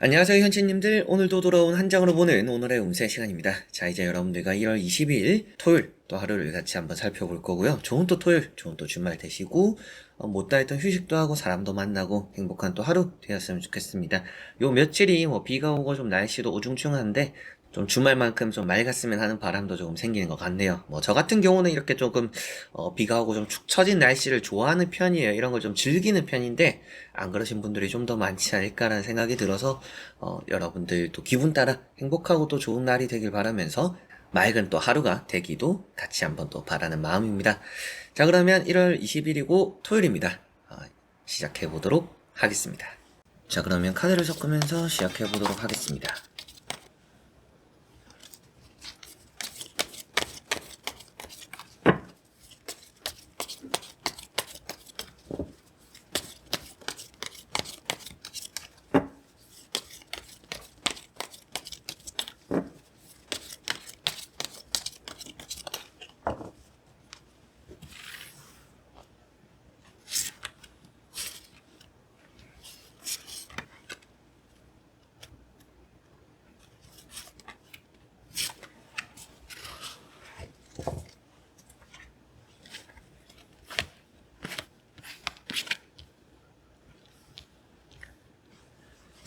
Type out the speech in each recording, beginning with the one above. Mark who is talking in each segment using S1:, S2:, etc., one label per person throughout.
S1: 안녕하세요 현치님들. 오늘도 돌아온 한 장으로 보는 오늘의 운세 시간입니다. 자 이제 여러분들과 1월 22일 토요일 또 하루를 같이 한번 살펴볼 거고요. 좋은 또 토요일 좋은 또 주말 되시고 어, 못다 했던 휴식도 하고 사람도 만나고 행복한 또 하루 되었으면 좋겠습니다. 요 며칠이 뭐 비가 오고 좀 날씨도 우중충한데 좀 주말만큼 좀 맑았으면 하는 바람도 조금 생기는 것 같네요. 뭐 저 같은 경우는 이렇게 조금 어, 비가 오고 좀 축 처진 날씨를 좋아하는 편이에요. 이런 걸 좀 즐기는 편인데 안 그러신 분들이 좀 더 많지 않을까라는 생각이 들어서 어, 여러분들 또 기분 따라 행복하고 또 좋은 날이 되길 바라면서 맑은 또 하루가 되기도 같이 한번 또 바라는 마음입니다. 자 그러면 1월 20일이고 토요일입니다. 어, 시작해 보도록 하겠습니다. 자 그러면 카드를 섞으면서 시작해 보도록 하겠습니다.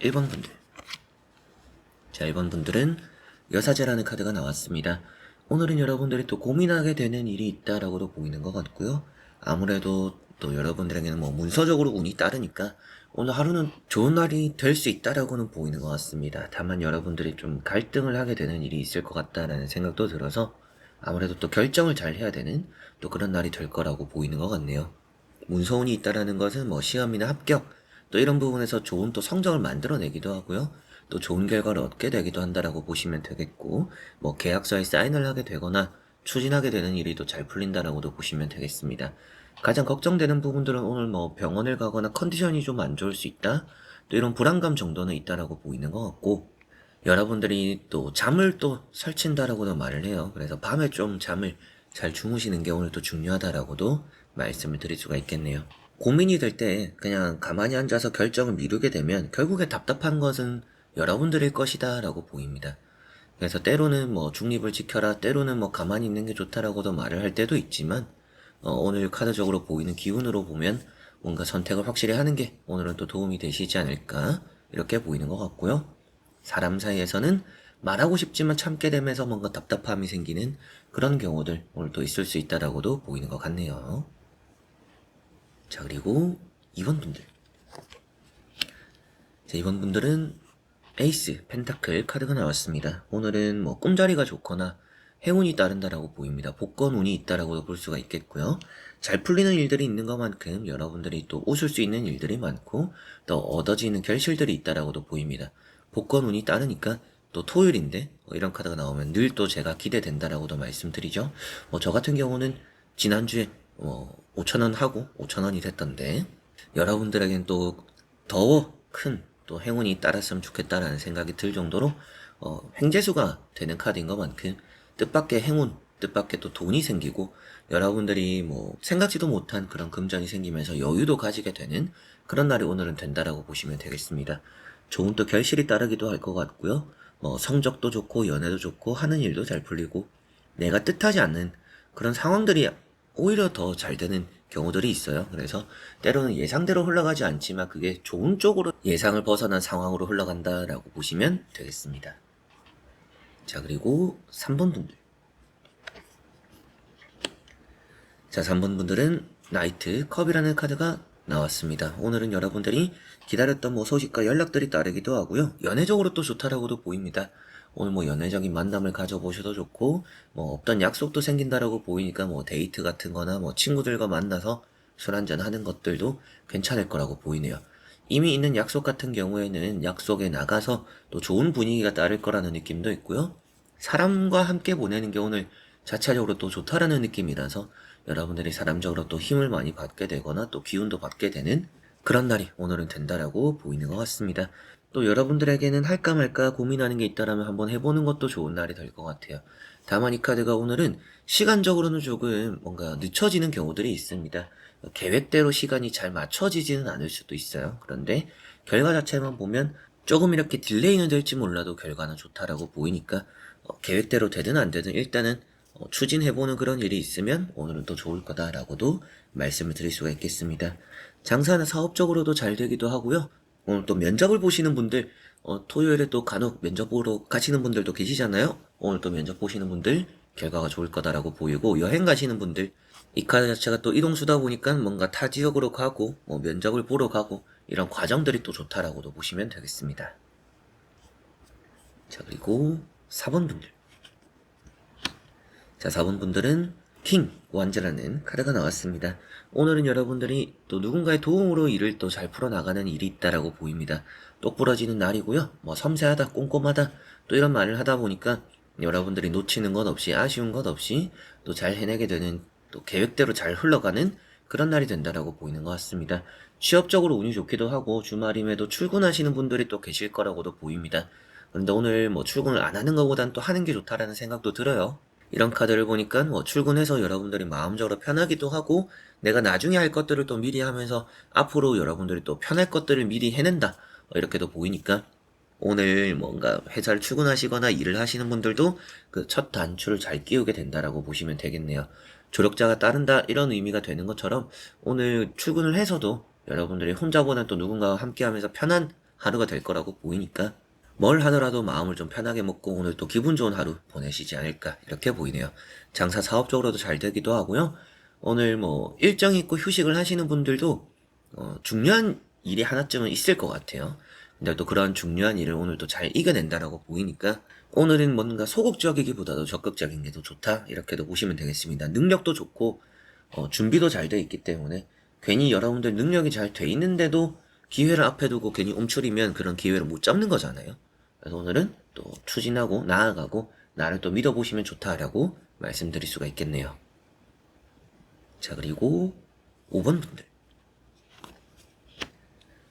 S1: 1번 분들. 자, 1번 분들은 여사제라는 카드가 나왔습니다. 오늘은 여러분들이 또 고민하게 되는 일이 있다라고도 보이는 것 같고요. 아무래도 또 여러분들에게는 뭐 문서적으로 운이 따르니까 오늘 하루는 좋은 날이 될 수 있다라고는 보이는 것 같습니다. 다만 여러분들이 좀 갈등을 하게 되는 일이 있을 것 같다라는 생각도 들어서 아무래도 또 결정을 잘 해야 되는 또 그런 날이 될 거라고 보이는 것 같네요. 문서운이 있다라는 것은 뭐 시험이나 합격 또 이런 부분에서 좋은 또 성적을 만들어내기도 하고요. 또 좋은 결과를 얻게 되기도 한다라고 보시면 되겠고, 뭐 계약서에 사인을 하게 되거나 추진하게 되는 일이 또 잘 풀린다라고도 보시면 되겠습니다. 가장 걱정되는 부분들은 오늘 뭐 병원을 가거나 컨디션이 좀 안 좋을 수 있다? 또 이런 불안감 정도는 있다라고 보이는 것 같고, 여러분들이 또 잠을 또 설친다라고도 말을 해요. 그래서 밤에 좀 잠을 잘 주무시는 게 오늘 또 중요하다라고도 말씀을 드릴 수가 있겠네요. 고민이 될 때 그냥 가만히 앉아서 결정을 미루게 되면 결국에 답답한 것은 여러분들일 것이다 라고 보입니다. 그래서 때로는 뭐 중립을 지켜라, 때로는 뭐 가만히 있는 게 좋다라고도 말을 할 때도 있지만 어, 오늘 카드적으로 보이는 기운으로 보면 뭔가 선택을 확실히 하는 게 오늘은 또 도움이 되시지 않을까 이렇게 보이는 것 같고요. 사람 사이에서는 말하고 싶지만 참게 되면서 뭔가 답답함이 생기는 그런 경우들 오늘 또 있을 수 있다라고도 보이는 것 같네요. 자, 그리고 2번 분들. 자, 2번 분들은 에이스, 펜타클 카드가 나왔습니다. 오늘은 뭐 꿈자리가 좋거나 행운이 따른다라고 보입니다. 복권 운이 있다라고 볼 수가 있겠고요. 잘 풀리는 일들이 있는 것만큼 여러분들이 또 웃을 수 있는 일들이 많고 또 얻어지는 결실들이 있다라고도 보입니다. 복권 운이 따르니까 또 토요일인데 뭐 이런 카드가 나오면 늘 또 제가 기대된다라고도 말씀드리죠. 뭐 저 같은 경우는 지난주에 뭐 5천원 하고 5천원이 됐던데 여러분들에겐 또더큰또 행운이 따랐으면 좋겠다라는 생각이 들 정도로 어, 횡재수가 되는 카드인 것만큼 뜻밖의 행운, 뜻밖의 또 돈이 생기고 여러분들이 뭐 생각지도 못한 그런 금전이 생기면서 여유도 가지게 되는 그런 날이 오늘은 된다라고 보시면 되겠습니다. 좋은 또 결실이 따르기도 할 것 같고요. 뭐 성적도 좋고 연애도 좋고 하는 일도 잘 풀리고 내가 뜻하지 않는 그런 상황들이 오히려 더 잘 되는 경우들이 있어요. 그래서 때로는 예상대로 흘러가지 않지만 그게 좋은 쪽으로 예상을 벗어난 상황으로 흘러간다라고 보시면 되겠습니다. 자, 그리고 3번 분들. 자, 3번 분들은 나이트 컵이라는 카드가 나왔습니다. 오늘은 여러분들이 기다렸던 뭐 소식과 연락들이 따르기도 하고요. 연애적으로 또 좋다라고도 보입니다. 오늘 뭐 연애적인 만남을 가져보셔도 좋고, 뭐 없던 약속도 생긴다라고 보이니까 뭐 데이트 같은 거나 뭐 친구들과 만나서 술 한잔 하는 것들도 괜찮을 거라고 보이네요. 이미 있는 약속 같은 경우에는 약속에 나가서 또 좋은 분위기가 따를 거라는 느낌도 있고요. 사람과 함께 보내는 게 오늘 자체적으로 또 좋다라는 느낌이라서 여러분들이 사람적으로 또 힘을 많이 받게 되거나 또 기운도 받게 되는 그런 날이 오늘은 된다라고 보이는 것 같습니다. 또 여러분들에게는 할까 말까 고민하는 게 있다라면 한번 해보는 것도 좋은 날이 될 것 같아요. 다만 이 카드가 오늘은 시간적으로는 조금 뭔가 늦춰지는 경우들이 있습니다. 계획대로 시간이 잘 맞춰지지는 않을 수도 있어요. 그런데 결과 자체만 보면 조금 이렇게 딜레이는 될지 몰라도 결과는 좋다라고 보이니까 어, 계획대로 되든 안 되든 일단은 어, 추진해보는 그런 일이 있으면 오늘은 또 좋을 거다라고도 말씀을 드릴 수가 있겠습니다. 장사나 사업적으로도 잘 되기도 하고요. 오늘 또 면접을 보시는 분들, 어, 토요일에 또 간혹 면접 보러 가시는 분들도 계시잖아요. 오늘 또 면접 보시는 분들 결과가 좋을 거다라고 보이고 여행 가시는 분들 이 카드 자체가 또 이동수다 보니까 뭔가 타 지역으로 가고 뭐 면접을 보러 가고 이런 과정들이 또 좋다라고도 보시면 되겠습니다. 자 그리고 4번 분들 자, 4번 분들은 킹 완즈라는 카드가 나왔습니다. 오늘은 여러분들이 또 누군가의 도움으로 일을 또 잘 풀어나가는 일이 있다라고 보입니다. 똑부러지는 날이고요. 뭐 섬세하다, 꼼꼼하다, 또 이런 말을 하다 보니까 여러분들이 놓치는 것 없이 아쉬운 것 없이 또 잘 해내게 되는 또 계획대로 잘 흘러가는 그런 날이 된다라고 보이는 것 같습니다. 취업적으로 운이 좋기도 하고 주말임에도 출근하시는 분들이 또 계실 거라고도 보입니다. 그런데 오늘 뭐 출근을 안 하는 것보단 또 하는 게 좋다라는 생각도 들어요. 이런 카드를 보니까 뭐 출근해서 여러분들이 마음적으로 편하기도 하고 내가 나중에 할 것들을 또 미리 하면서 앞으로 여러분들이 또 편할 것들을 미리 해낸다 어, 이렇게도 보이니까 오늘 뭔가 회사를 출근하시거나 일을 하시는 분들도 그 첫 단추를 잘 끼우게 된다라고 보시면 되겠네요. 조력자가 따른다 이런 의미가 되는 것처럼 오늘 출근을 해서도 여러분들이 혼자보다 또 누군가와 함께 하면서 편한 하루가 될 거라고 보이니까 뭘 하더라도 마음을 좀 편하게 먹고 오늘 또 기분 좋은 하루 보내시지 않을까 이렇게 보이네요. 장사 사업적으로도 잘 되기도 하고요. 오늘 뭐 일정 있고 휴식을 하시는 분들도 어, 중요한 일이 하나쯤은 있을 것 같아요. 근데 또 그런 중요한 일을 오늘 또 잘 이겨낸다라고 보이니까 오늘은 뭔가 소극적이기보다도 적극적인 게 더 좋다 이렇게도 보시면 되겠습니다. 능력도 좋고 어, 준비도 잘 돼 있기 때문에 괜히 여러분들 능력이 잘 돼 있는데도 기회를 앞에 두고 괜히 움츠리면 그런 기회를 못 잡는 거잖아요. 그래서 오늘은 또 추진하고 나아가고 나를 또 믿어보시면 좋다라고 말씀드릴 수가 있겠네요. 자, 그리고 5번 분들.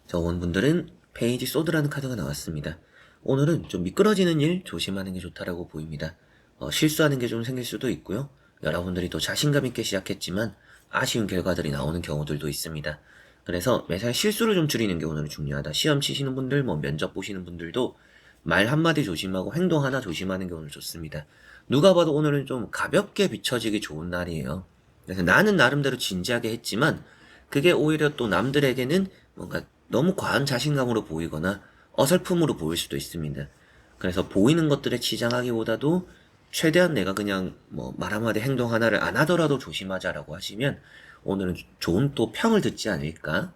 S1: 자, 5번 분들은 페이지 소드라는 카드가 나왔습니다. 오늘은 좀 미끄러지는 일 조심하는 게 좋다라고 보입니다. 어, 실수하는 게 좀 생길 수도 있고요. 여러분들이 또 자신감 있게 시작했지만 아쉬운 결과들이 나오는 경우들도 있습니다. 그래서 매사에 실수를 좀 줄이는 게 오늘 중요하다. 시험 치시는 분들, 뭐 면접 보시는 분들도 말 한마디 조심하고 행동 하나 조심하는 게 오늘 좋습니다. 누가 봐도 오늘은 좀 가볍게 비춰지기 좋은 날이에요. 그래서 나는 나름대로 진지하게 했지만 그게 오히려 또 남들에게는 뭔가 너무 과한 자신감으로 보이거나 어설픔으로 보일 수도 있습니다. 그래서 보이는 것들에 치장하기보다도 최대한 내가 그냥 뭐 말 한마디 행동 하나를 안 하더라도 조심하자라고 하시면 오늘은 좋은 또 평을 듣지 않을까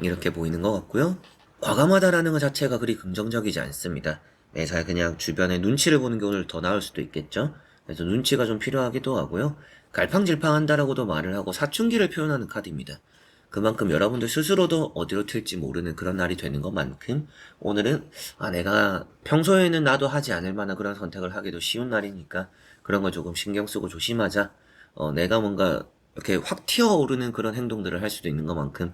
S1: 이렇게 보이는 것 같고요. 과감하다라는 것 자체가 그리 긍정적이지 않습니다. 매사에 그냥 주변의 눈치를 보는 게 오늘 더 나을 수도 있겠죠. 그래서 눈치가 좀 필요하기도 하고요. 갈팡질팡한다라고도 말을 하고 사춘기를 표현하는 카드입니다. 그만큼 여러분들 스스로도 어디로 튈지 모르는 그런 날이 되는 것만큼 오늘은 아 내가 평소에는 나도 하지 않을 만한 그런 선택을 하기도 쉬운 날이니까 그런 걸 조금 신경 쓰고 조심하자. 어 내가 뭔가 이렇게 확 튀어오르는 그런 행동들을 할 수도 있는 것만큼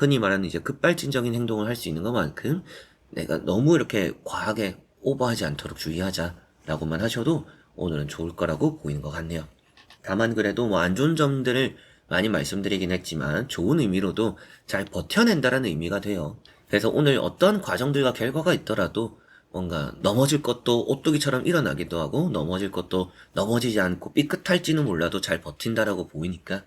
S1: 흔히 말하는 이제 급발진적인 행동을 할 수 있는 것만큼 내가 너무 이렇게 과하게 오버하지 않도록 주의하자라고만 하셔도 오늘은 좋을 거라고 보이는 것 같네요. 다만 그래도 뭐 안 좋은 점들을 많이 말씀드리긴 했지만 좋은 의미로도 잘 버텨낸다라는 의미가 돼요. 그래서 오늘 어떤 과정들과 결과가 있더라도 뭔가 넘어질 것도 오뚜기처럼 일어나기도 하고 넘어질 것도 넘어지지 않고 삐끗할지는 몰라도 잘 버틴다라고 보이니까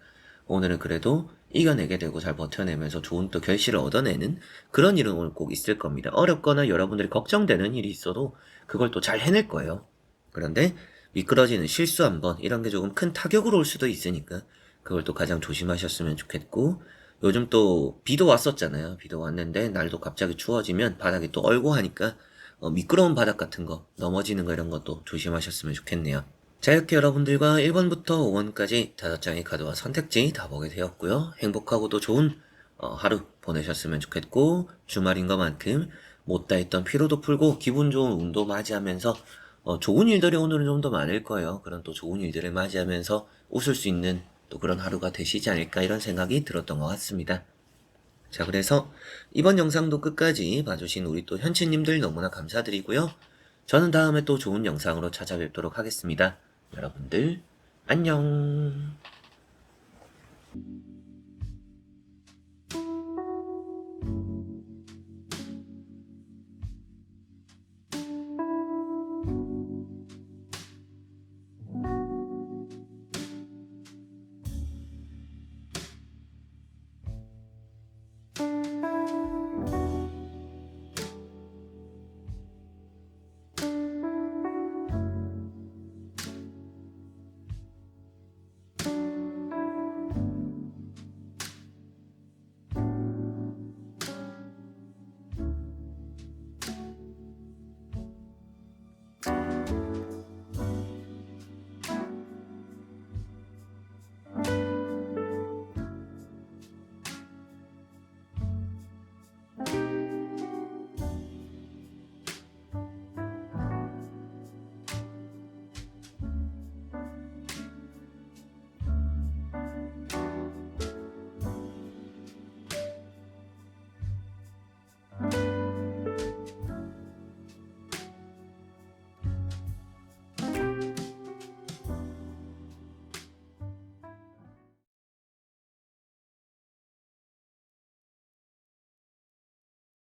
S1: 오늘은 그래도 이겨내게 되고 잘 버텨내면서 좋은 또 결실을 얻어내는 그런 일은 오늘 꼭 있을 겁니다. 어렵거나 여러분들이 걱정되는 일이 있어도 그걸 또 잘 해낼 거예요. 그런데 미끄러지는 실수 한 번 이런 게 조금 큰 타격으로 올 수도 있으니까 그걸 또 가장 조심하셨으면 좋겠고 요즘 또 비도 왔었잖아요. 비도 왔는데 날도 갑자기 추워지면 바닥이 또 얼고 하니까 어, 미끄러운 바닥 같은 거 넘어지는 거 이런 것도 조심하셨으면 좋겠네요. 자 이렇게 여러분들과 1번부터 5번까지 다섯 장의 카드와 선택지 다 보게 되었고요. 행복하고도 좋은 어, 하루 보내셨으면 좋겠고 주말인 것만큼 못다 했던 피로도 풀고 기분 좋은 운도 맞이하면서 어, 좋은 일들이 오늘은 좀 더 많을 거예요. 그런 또 좋은 일들을 맞이하면서 웃을 수 있는 또 그런 하루가 되시지 않을까 이런 생각이 들었던 것 같습니다. 자, 그래서 이번 영상도 끝까지 봐주신 우리 또 현치님들 너무나 감사드리고요. 저는 다음에 또 좋은 영상으로 찾아뵙도록 하겠습니다. 여러분들, 안녕.